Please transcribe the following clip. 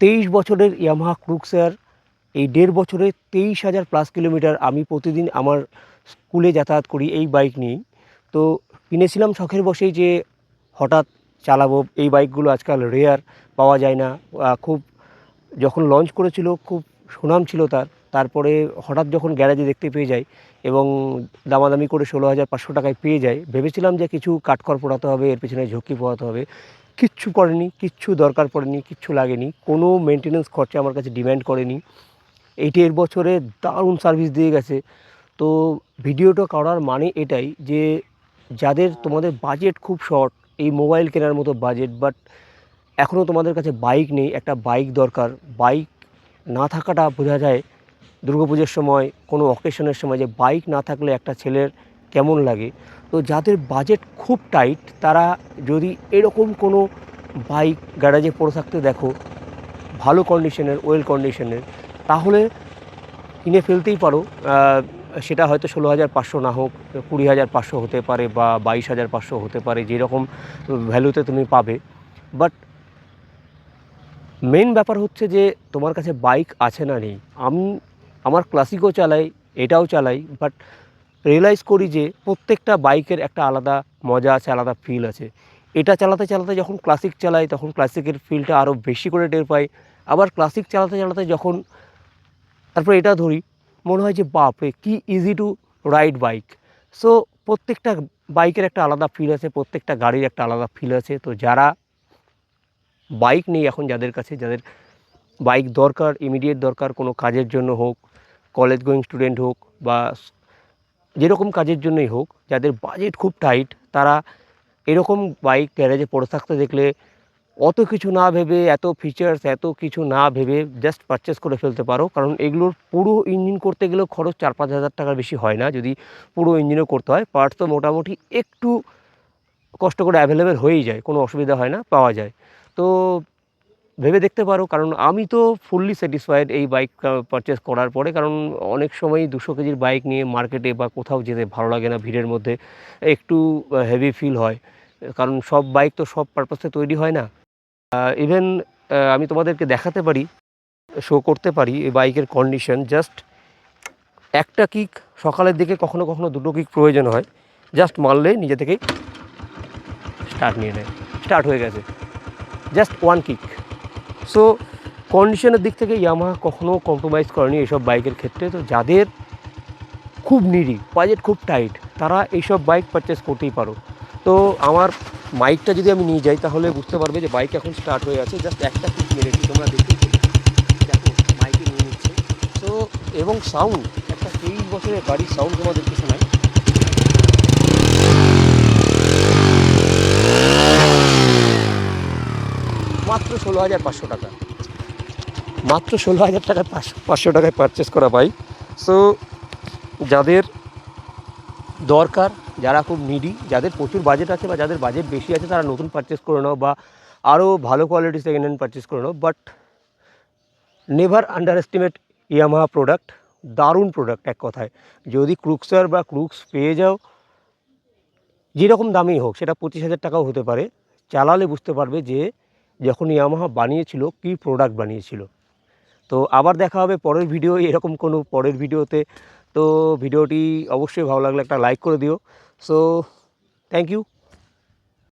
তেইশ বছরের ইয়ামাহা ক্রুকসার এই দেড় বছরে তেইশ হাজার প্লাস কিলোমিটার আমি প্রতিদিন আমার স্কুলে যাতায়াত করি এই বাইক নিয়েই। তো কিনেছিলাম শখের বসেই যে হঠাৎ চালাবো, এই বাইকগুলো আজকাল রেয়ার পাওয়া যায় না। খুব যখন লঞ্চ করেছিল, খুব সুনাম ছিল তার। তারপরে হঠাৎ যখন গ্যারেজে দেখতে পেয়ে যাই এবং দামাদামি করে ষোলো হাজার পাঁচশো টাকায় পেয়ে যাই, ভেবেছিলাম যে কিছু কাঠখড় পোড়াতে হবে, এর পেছনে ঝক্কি পোড়াতে হবে। কিচ্ছু পড়েনি কিচ্ছু দরকার পড়েনি, কিচ্ছু লাগেনি, কোনো মেনটেনেন্স খরচা আমার কাছে ডিম্যান্ড করেনি। এইটি এর বছরে দারুণ সার্ভিস দিয়ে গেছে। তো ভিডিওটা করার মানে এটাই যে যাদের তোমাদের বাজেট খুব শর্ট এই মোবাইল কেনার মতো বাজেট বাট এখনও তোমাদের কাছে বাইক নেই, একটা বাইক দরকার। বাইক না থাকাটা বোঝা যায়। দুর্গাপুজোর সময়, কোনো অকেশনের সময় যে বাইক না থাকলে একটা ছেলের কেমন লাগে। তো যাদের বাজেট খুব টাইট তারা যদি এরকম কোনো বাইক গ্যারাজে পড়ে থাকতে দেখো, ভালো কন্ডিশনের ওয়েল কন্ডিশনের তাহলে কিনে ফেলতেই পারো। সেটা হয়তো ষোলো হাজার পাঁচশো না হোক, কুড়ি হাজার পাঁচশো হতে পারে বা বাইশ হাজার পাঁচশো হতে পারে, যেরকম ভ্যালুতে তুমি পাবে। বাট মেন ব্যাপার হচ্ছে যে, তোমার কাছে বাইক আছে না নেই। আমি, আমার ক্লাসিকও চালাই, এটাও চালাই বাট রিয়েলাইজ করি যে প্রত্যেকটা বাইকের একটা আলাদা মজা আছে, আলাদা ফিল আছে। এটা চালাতে চালাতে যখন ক্লাসিক চালাই, তখন ক্লাসিকের ফিলটা আরও বেশি করে টের পাই। আবার ক্লাসিক চালাতে চালাতে যখন, তারপর এটা ধরি, মনে হয় যে বাপরে, কি easy to ride bike so প্রত্যেকটা বাইকের একটা আলাদা ফিল আছে, প্রত্যেকটা গাড়ির একটা আলাদা ফিল আছে। তো যারা বাইক নেই এখন যাদের কাছে, যাদের বাইক দরকার ইমিডিয়েট দরকার, কোনো কাজের জন্য হোক কলেজ গোয়িং স্টুডেন্ট হোক বা যেরকম কাজের জন্যই হোক, যাদের বাজেট খুব টাইট তারা এরকম বাইক গ্যারেজে পড়ে থাকতে দেখলে অত কিছু না ভেবে, এত ফিচার্স এত কিছু না ভেবে জাস্ট পারচেস করে ফেলতে পারো। কারণ এগুলোর পুরো ইঞ্জিন করতে গেলেও খরচ চার পাঁচ হাজার টাকার বেশি হয় না। যদি পুরো ইঞ্জিনও করতে হয় পার্টস তো মোটামুটি একটু কষ্ট করে অ্যাভেলেবেল হয়েই যায়, কোনো অসুবিধা হয় না, পাওয়া যায়। তো ভেবে দেখতে পারো, কারণ আমি তো ফুললি স্যাটিসফাইড এই বাইক পারচেস করার পরে, কারণ অনেক সময় দুশো কেজির বাইক নিয়ে মার্কেটে বা কোথাও যেতে ভালো লাগে না, ভিড়ের মধ্যে একটু হেভি ফিল হয়, কারণ সব বাইক তো সব পারপাসে তৈরি হয় না। ইভেন আমি তোমাদেরকে দেখাতে পারি শো করতে পারি এই বাইকের কন্ডিশন জাস্ট একটা কিক সকালের দিকে কখনো কখনো দুটো কিক প্রয়োজন হয় জাস্ট মারলে নিজে থেকেই স্টার্ট নিয়ে নেয় স্টার্ট হয়ে গেছে জাস্ট ওয়ান কিক সো কন্ডিশনের দিক থেকে ইয়ামাহা কখনো কম্প্রোমাইজ করেনি এইসব বাইকের ক্ষেত্রে। তো যাদের খুব নিরি বাজেট খুব টাইট তারা এইসব বাইক পারচেস করতেই পারো। তো আমার মাইকটা যদি আমি নিয়ে যাই, তাহলে বুঝতে পারবে যে বাইক এখন স্টার্ট হয়ে আছে। জাস্ট একটা কিক মেরেছি তোমরা দেখতেই পাবে। দেখো মাইকে নিয়ে নিচ্ছে। তো এবং সাউন্ড একটা তেইশ বছরের গাড়ির সাউন্ড তোমাদেরকে শোনাই মাত্র ষোলো হাজার পাঁচশো টাকা। মাত্র ষোলো হাজার টাকায় পাঁচশো টাকায় পারচেস করা বাইক সো যাদের দরকার, যারা খুব নিডি যাদের প্রচুর বাজেট আছে বা যাদের বাজেট বেশি আছে, তারা নতুন পারচেস করে নাও বা আরও ভালো কোয়ালিটি সেকেন্ড হ্যান্ড পারচেস করে নাও। But never underestimate Yamaha product দারুণ প্রোডাক্ট এক কথায়। যদি ক্রুকসার বা ক্রুক্স পেয়ে যাও, যেরকম দামেই হোক, সেটা পঁচিশ হাজার টাকাও হতে পারে। চালালে বুঝতে পারবে যে যখন ইয়ামাহা বানিয়েছিল, কি প্রোডাক্ট বানিয়েছিল? তো আবার দেখা হবে পরের ভিডিও এরকম কোনো পরের ভিডিওতে তো ভিডিওটি অবশ্যই ভালো লাগলে একটা লাইক করে দিও। So thank you